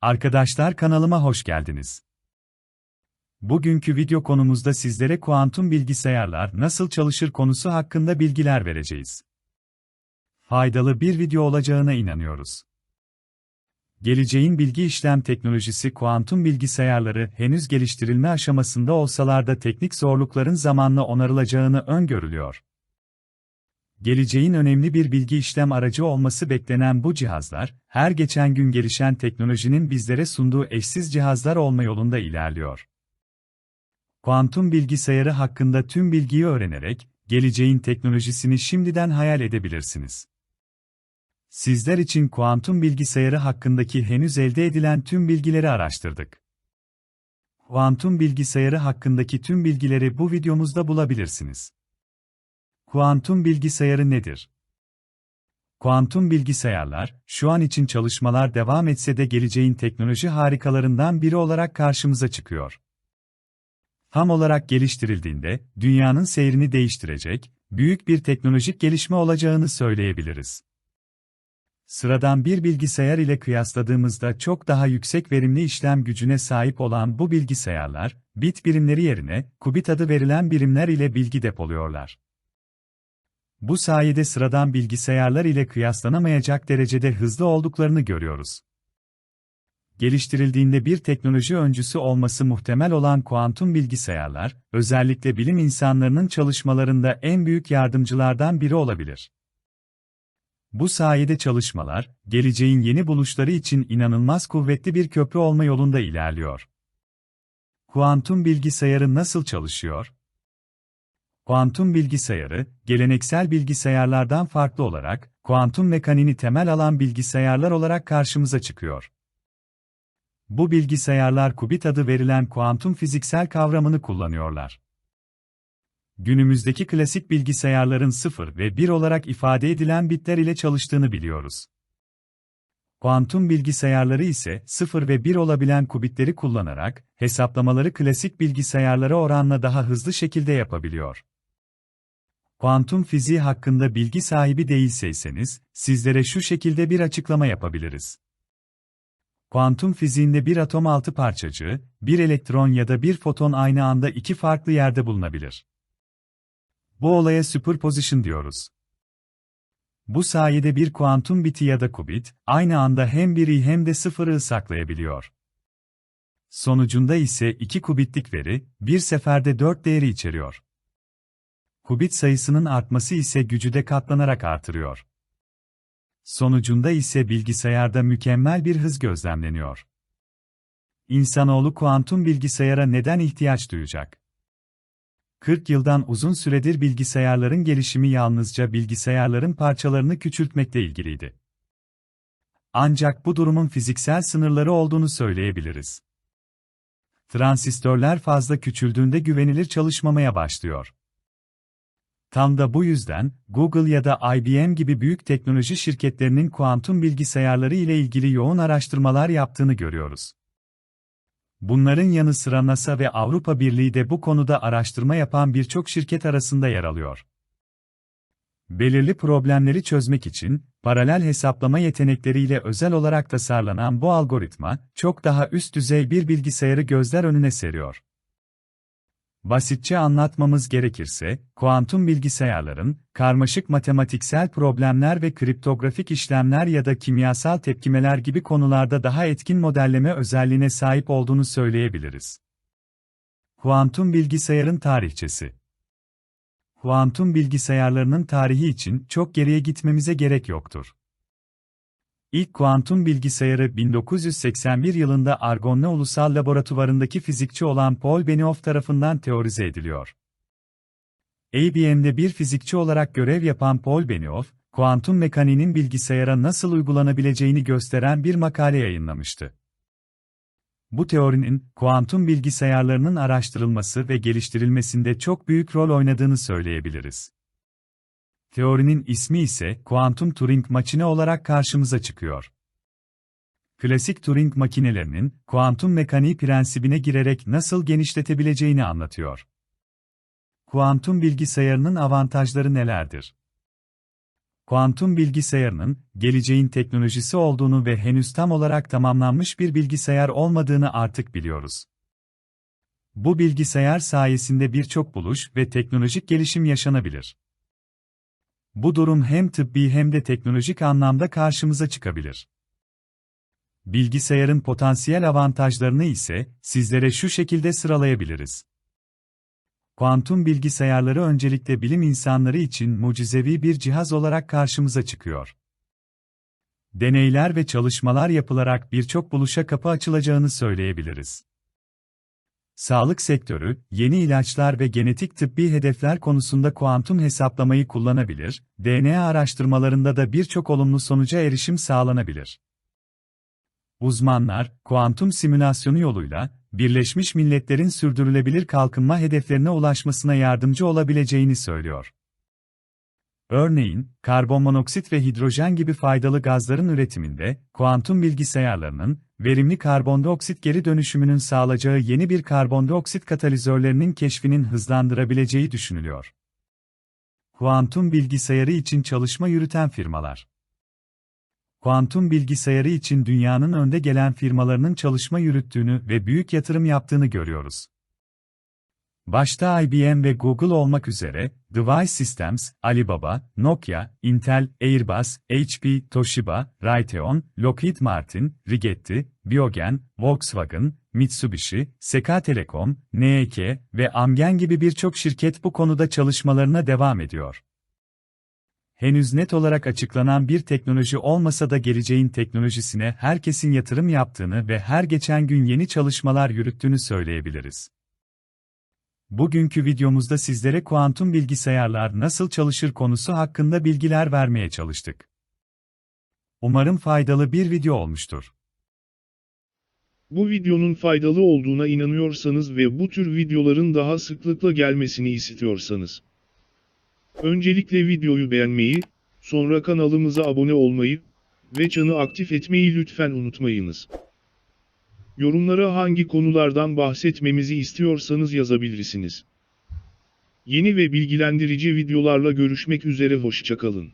Arkadaşlar kanalıma hoş geldiniz. Bugünkü video konumuzda sizlere kuantum bilgisayarlar nasıl çalışır konusu hakkında bilgiler vereceğiz. Faydalı bir video olacağına inanıyoruz. Geleceğin bilgi işlem teknolojisi kuantum bilgisayarları henüz geliştirilme aşamasında olsalar da teknik zorlukların zamanla onarılacağını öngörülüyor. Geleceğin önemli bir bilgi işlem aracı olması beklenen bu cihazlar, her geçen gün gelişen teknolojinin bizlere sunduğu eşsiz cihazlar olma yolunda ilerliyor. Kuantum bilgisayarı hakkında tüm bilgiyi öğrenerek, geleceğin teknolojisini şimdiden hayal edebilirsiniz. Sizler için kuantum bilgisayarı hakkındaki henüz elde edilen tüm bilgileri araştırdık. Kuantum bilgisayarı hakkındaki tüm bilgileri bu videomuzda bulabilirsiniz. Kuantum bilgisayarı nedir? Kuantum bilgisayarlar, şu an için çalışmalar devam etse de geleceğin teknoloji harikalarından biri olarak karşımıza çıkıyor. Tam olarak geliştirildiğinde, dünyanın seyrini değiştirecek, büyük bir teknolojik gelişme olacağını söyleyebiliriz. Sıradan bir bilgisayar ile kıyasladığımızda çok daha yüksek verimli işlem gücüne sahip olan bu bilgisayarlar, bit birimleri yerine, kubit adı verilen birimler ile bilgi depoluyorlar. Bu sayede sıradan bilgisayarlar ile kıyaslanamayacak derecede hızlı olduklarını görüyoruz. Geliştirildiğinde bir teknoloji öncüsü olması muhtemel olan kuantum bilgisayarlar, özellikle bilim insanlarının çalışmalarında en büyük yardımcılardan biri olabilir. Bu sayede çalışmalar, geleceğin yeni buluşları için inanılmaz kuvvetli bir köprü olma yolunda ilerliyor. Kuantum bilgisayarı nasıl çalışıyor? Kuantum bilgisayarı, geleneksel bilgisayarlardan farklı olarak, kuantum mekaniğini temel alan bilgisayarlar olarak karşımıza çıkıyor. Bu bilgisayarlar kubit adı verilen kuantum fiziksel kavramını kullanıyorlar. Günümüzdeki klasik bilgisayarların 0 ve 1 olarak ifade edilen bitler ile çalıştığını biliyoruz. Kuantum bilgisayarları ise 0 ve 1 olabilen kubitleri kullanarak hesaplamaları klasik bilgisayarlara oranla daha hızlı şekilde yapabiliyor. Kuantum fiziği hakkında bilgi sahibi değilseyseniz, sizlere şu şekilde bir açıklama yapabiliriz. Kuantum fiziğinde bir atom altı parçacığı, bir elektron ya da bir foton aynı anda iki farklı yerde bulunabilir. Bu olaya superposition diyoruz. Bu sayede bir kuantum biti ya da kubit, aynı anda hem biri hem de sıfırı saklayabiliyor. Sonucunda ise iki kubitlik veri, bir seferde dört değeri içeriyor. Kubit sayısının artması ise gücü de katlanarak artırıyor. Sonucunda ise bilgisayarda mükemmel bir hız gözlemleniyor. İnsanoğlu kuantum bilgisayara neden ihtiyaç duyacak? 40 yıldan uzun süredir bilgisayarların gelişimi yalnızca bilgisayarların parçalarını küçültmekle ilgiliydi. Ancak bu durumun fiziksel sınırları olduğunu söyleyebiliriz. Transistörler fazla küçüldüğünde güvenilir çalışmamaya başlıyor. Tam da bu yüzden, Google ya da IBM gibi büyük teknoloji şirketlerinin kuantum bilgisayarları ile ilgili yoğun araştırmalar yaptığını görüyoruz. Bunların yanı sıra NASA ve Avrupa Birliği de bu konuda araştırma yapan birçok şirket arasında yer alıyor. Belirli problemleri çözmek için, paralel hesaplama yetenekleriyle özel olarak tasarlanan bu algoritma, çok daha üst düzey bir bilgisayarı gözler önüne seriyor. Basitçe anlatmamız gerekirse, kuantum bilgisayarların, karmaşık matematiksel problemler ve kriptografik işlemler ya da kimyasal tepkimeler gibi konularda daha etkin modelleme özelliğine sahip olduğunu söyleyebiliriz. Kuantum bilgisayarın tarihçesi Kuantum bilgisayarlarının tarihi için çok geriye gitmemize gerek yoktur. İlk kuantum bilgisayarı 1981 yılında Argonne Ulusal Laboratuvarındaki fizikçi olan Paul Benioff tarafından teorize ediliyor. IBM'de bir fizikçi olarak görev yapan Paul Benioff, kuantum mekaniğinin bilgisayara nasıl uygulanabileceğini gösteren bir makale yayınlamıştı. Bu teorinin, kuantum bilgisayarlarının araştırılması ve geliştirilmesinde çok büyük rol oynadığını söyleyebiliriz. Teorinin ismi ise kuantum Turing makine olarak karşımıza çıkıyor. Klasik Turing makinelerinin kuantum mekaniği prensibine girerek nasıl genişletebileceğini anlatıyor. Kuantum bilgisayarının avantajları nelerdir? Kuantum bilgisayarının, geleceğin teknolojisi olduğunu ve henüz tam olarak tamamlanmış bir bilgisayar olmadığını artık biliyoruz. Bu bilgisayar sayesinde birçok buluş ve teknolojik gelişim yaşanabilir. Bu durum hem tıbbi hem de teknolojik anlamda karşımıza çıkabilir. Bilgisayarın potansiyel avantajlarını ise sizlere şu şekilde sıralayabiliriz. Kuantum bilgisayarları öncelikle bilim insanları için mucizevi bir cihaz olarak karşımıza çıkıyor. Deneyler ve çalışmalar yapılarak birçok buluşa kapı açılacağını söyleyebiliriz. Sağlık sektörü, yeni ilaçlar ve genetik tıbbi hedefler konusunda kuantum hesaplamayı kullanabilir, DNA araştırmalarında da birçok olumlu sonuca erişim sağlanabilir. Uzmanlar, kuantum simülasyonu yoluyla, Birleşmiş Milletler'in sürdürülebilir kalkınma hedeflerine ulaşmasına yardımcı olabileceğini söylüyor. Örneğin, karbonmonoksit ve hidrojen gibi faydalı gazların üretiminde, kuantum bilgisayarlarının, verimli karbondioksit geri dönüşümünün sağlayacağı yeni bir karbondioksit katalizörlerinin keşfinin hızlandırabileceği düşünülüyor. Kuantum bilgisayarı için çalışma yürüten firmalar kuantum bilgisayarı için dünyanın önde gelen firmalarının çalışma yürüttüğünü ve büyük yatırım yaptığını görüyoruz. Başta IBM ve Google olmak üzere, Device Systems, Alibaba, Nokia, Intel, Airbus, HP, Toshiba, Raytheon, Lockheed Martin, Rigetti, Biogen, Volkswagen, Mitsubishi, Seka Telekom, NEK ve Amgen gibi birçok şirket bu konuda çalışmalarına devam ediyor henüz net olarak açıklanan bir teknoloji olmasa da geleceğin teknolojisine herkesin yatırım yaptığını ve her geçen gün yeni çalışmalar yürüttüğünü söyleyebiliriz. Bugünkü videomuzda sizlere kuantum bilgisayarlar nasıl çalışır konusu hakkında bilgiler vermeye çalıştık. Umarım faydalı bir video olmuştur. Bu videonun faydalı olduğuna inanıyorsanız ve bu tür videoların daha sıklıkla gelmesini istiyorsanız Öncelikle videoyu beğenmeyi, sonra kanalımıza abone olmayı ve çanı aktif etmeyi lütfen unutmayınız. Yorumlara hangi konulardan bahsetmemizi istiyorsanız yazabilirsiniz. Yeni ve bilgilendirici videolarla görüşmek üzere hoşçakalın.